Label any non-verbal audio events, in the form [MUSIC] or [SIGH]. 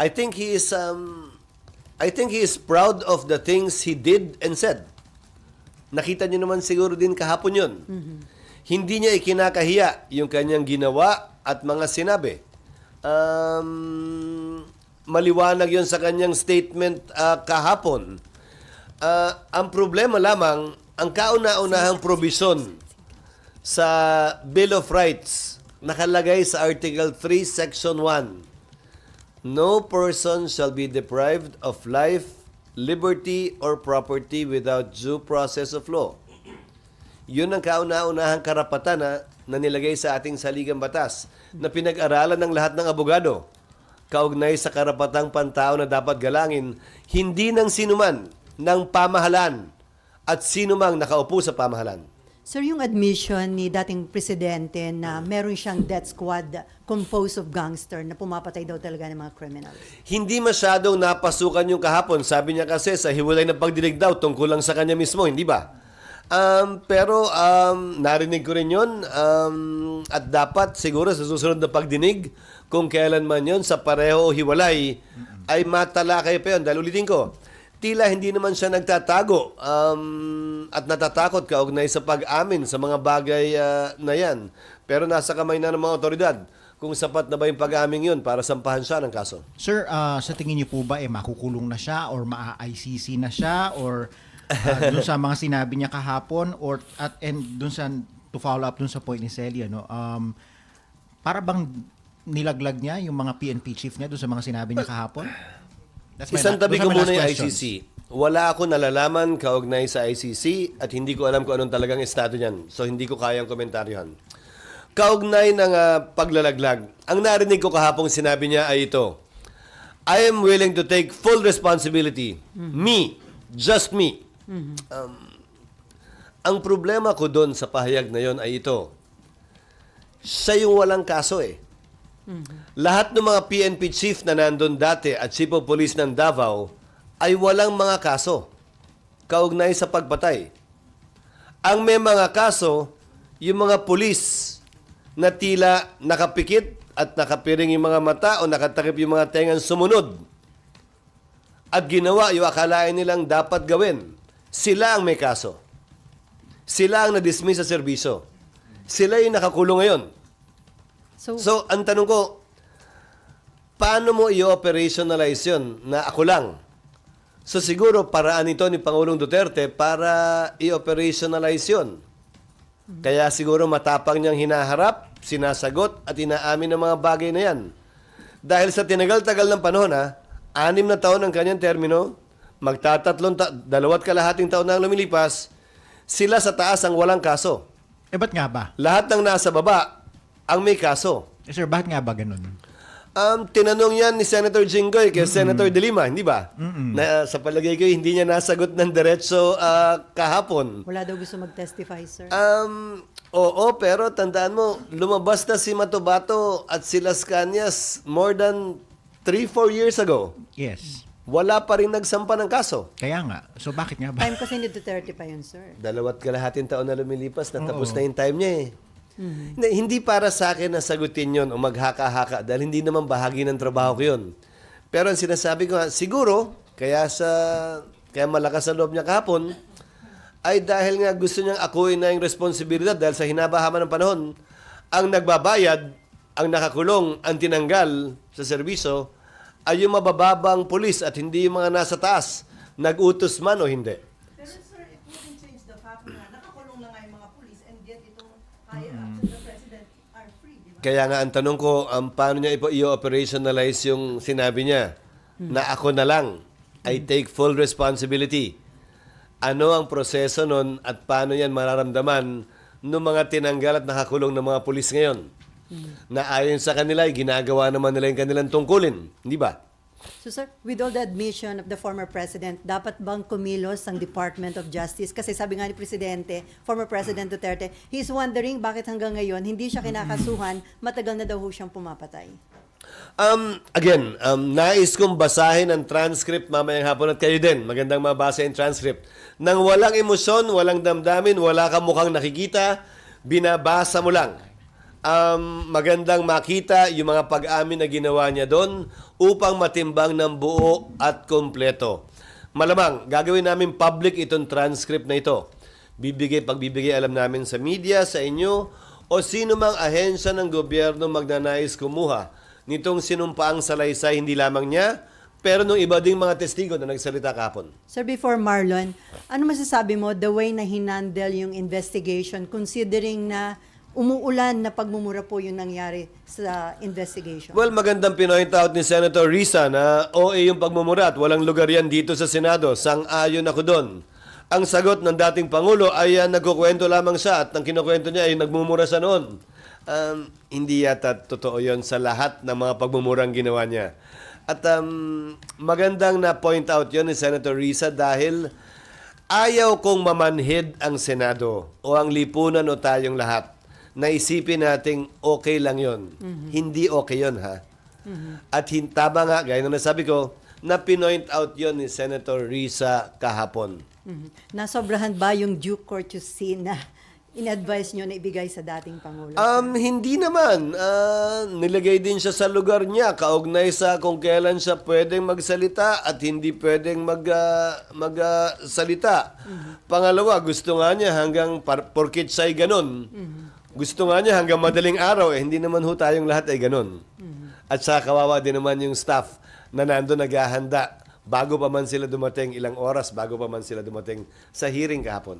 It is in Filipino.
I think he is um I think he is proud of the things he did and said. Nakita niyo naman siguro din kahapon 'yon. Hindi niya ikinakahiya yung kanyang ginawa at mga sinabi. Um, maliwanag 'yon sa kanyang statement ah, kahapon. Ah, ang problema lamang ang kauna-unahang probisyon sa Bill of Rights nakalagay sa Article 3 Section 1 No person shall be deprived of life, liberty, or property without due process of law. Yun ang kauna-unahang karapatan na, na nilagay sa ating saligang batas na pinag-aralan ng lahat ng abogado kaugnay sa karapatang pantao na dapat galangin hindi ng sinuman ng pamahalan at sinumang nakaupo sa pamahalan. Sir, yung admission ni dating presidente na meron siyang death squad composed of gangster na pumapatay daw talaga ng mga criminals. Hindi masyadong napasukan yung kahapon. Sabi niya kasi sa hiwalay na pagdinig daw tungkol lang sa kanya mismo, hindi ba? Um, pero um, narinig ko rin yun um, at dapat siguro sa susunod na pagdinig kung kailan man yun sa pareho o hiwalay ay matalakay pa yun. Dahil ulitin ko, tila hindi naman siya nagtatago um, at natatakot kaugnay sa pag-amin sa mga bagay ah, na yan. Pero nasa kamay na ng mga otoridad kung sapat na ba yung pag-amin yun para sampahan siya ng kaso. Sir, ah, sa tingin niyo po ba eh makukulong na siya or maa-ICC na siya or ah, [LAUGHS] dun sa mga sinabi niya kahapon or at and dun sa to follow up dun sa point ni Celia no um para bang nilaglag niya yung mga PNP chief niya dun sa mga sinabi niya kahapon? That's Isang tabi ko muna yung. ICC. Wala ako nalalaman kaugnay sa ICC at hindi ko alam kung anong talagang estado niyan. So hindi ko kayang komentaryohan. Kaugnay ng ah, paglalaglag, ang narinig ko kahapong sinabi niya ay ito, I am willing to take full responsibility. Me. Just me. Um, ang problema ko doon sa pahayag na yon ay ito. Siya yung walang kaso eh. Lahat ng mga PNP chief na nandun dati at chief of police ng Davao ay walang mga kaso kaugnay sa pagpatay. Ang may mga kaso, yung mga pulis na tila nakapikit at nakapiring yung mga mata o nakatakip yung mga tengang sumunod at ginawa yung akalain nilang dapat gawin. Sila ang may kaso. Sila ang na-dismiss sa serbisyo. Sila yung nakakulong ngayon. So, So, ang tanong ko, paano mo i-operationalize yun na ako lang? So, siguro paraan ito ni Pangulong Duterte para i-operationalize yun. Kaya siguro matapang niyang hinaharap, sinasagot at inaamin ng mga bagay na yan. Dahil sa tinagal-tagal ng panahon, ha, anim na taon ang kanyang termino, magtatatlong ta- dalawat kalahating taon na ang lumilipas, sila sa taas ang walang kaso. Eh ba't nga ba? Lahat ng nasa baba ang may kaso. Eh, sir, bakit nga ba ganun? Um, tinanong yan ni Senator Jinggoy kay Senator De Lima, hindi ba? Na, sa palagay ko, hindi niya nasagot ng diretso ah, kahapon. wala daw gusto mag-testify, sir. Um, oo, pero tandaan mo, lumabas na si Matobato at si Las Cañas more than 3-4 years ago. Yes. Wala pa rin nagsampa ng kaso. Kaya nga. So bakit nga ba? Time kasi ni Duterte pa yun, sir. Dalawat kalahating taon na lumilipas, natapos na yung time niya eh. Hindi, hindi para sa akin na sagutin yon o maghaka-haka dahil hindi naman bahagi ng trabaho ko yun. Pero ang sinasabi ko, siguro, kaya sa kaya malakas ang loob niya kahapon, ay dahil nga gusto niyang akuin na yung responsibilidad dahil sa hinabahaman ng panahon, ang nagbabayad, ang nakakulong, ang tinanggal sa serbisyo, ay yung mabababang pulis at hindi yung mga nasa taas, nag-utos man o hindi. Pero sir, it wouldn't change the fact na nakakulong na nga yung mga police and yet itong higher ups of the president are free, di ba? Kaya nga ang tanong ko, um, paano niya ipo- i-operationalize yung sinabi niya na ako na lang, I take full responsibility. Ano ang proseso nun at paano yan mararamdaman ng mga tinanggal at nakakulong ng mga pulis ngayon? Na ayon sa kanila, ay ginagawa naman nila yung kanilang tungkulin. Hindi ba? So, sir, with all the admission of the former president, dapat bang kumilos ang Department of Justice? Kasi sabi nga ni Presidente, former President Duterte, he's wondering bakit hanggang ngayon hindi siya kinakasuhan, matagal na daw ho siyang pumapatay. Um, again, um, nais kong basahin ang transcript mamayang hapon at kayo din. Magandang mabasa yung transcript. Nang walang emosyon, walang damdamin, wala kang mukhang nakikita, binabasa mo lang. Um, magandang makita yung mga pag-amin na ginawa niya doon upang matimbang ng buo at kompleto. Malamang, gagawin namin public itong transcript na ito. Bibigay, pagbibigay alam namin sa media, sa inyo, o sino mang ahensya ng gobyerno magnanais kumuha nitong sinumpaang salaysay hindi lamang niya, pero nung iba ding mga testigo na nagsalita kahapon. Sir, before Marlon, ano masasabi mo the way na hinandle yung investigation considering na umuulan na pagmumura po yung nangyari sa investigation? Well, magandang pinoint out ni Senator Risa na OA yung pagmumura at walang lugar yan dito sa Senado. Sang-ayon ako doon. Ang sagot ng dating Pangulo ay uh, nagkukwento lamang siya at ang kinukwento niya ay nagmumura sa noon. Um, hindi yata totoo yon sa lahat ng mga pagmumurang ginawa niya. At um, magandang na point out yon ni Senator Risa dahil ayaw kong mamanhid ang Senado o ang lipunan o tayong lahat na isipin nating okay lang yon. Hindi okay yon ha. At hin- tama nga, gaya ng nasabi ko, na pinoint out yon ni Senator Risa kahapon. Mhm. Nasobrahan ba yung due courtesy na in-advise nyo na ibigay sa dating Pangulo? Um, hindi naman. Ah, nilagay din siya sa lugar niya, kaugnay sa kung kailan siya pwedeng magsalita at hindi pwedeng mag, ah, magsalita. Pangalawa, gusto nga niya hanggang par- porkit siya'y ganun. Gusto nga niya hanggang madaling araw, eh, hindi naman ho tayong lahat ay ganun. At sa kawawa din naman yung staff na nando naghahanda bago pa man sila dumating ilang oras, bago pa man sila dumating sa hearing kahapon.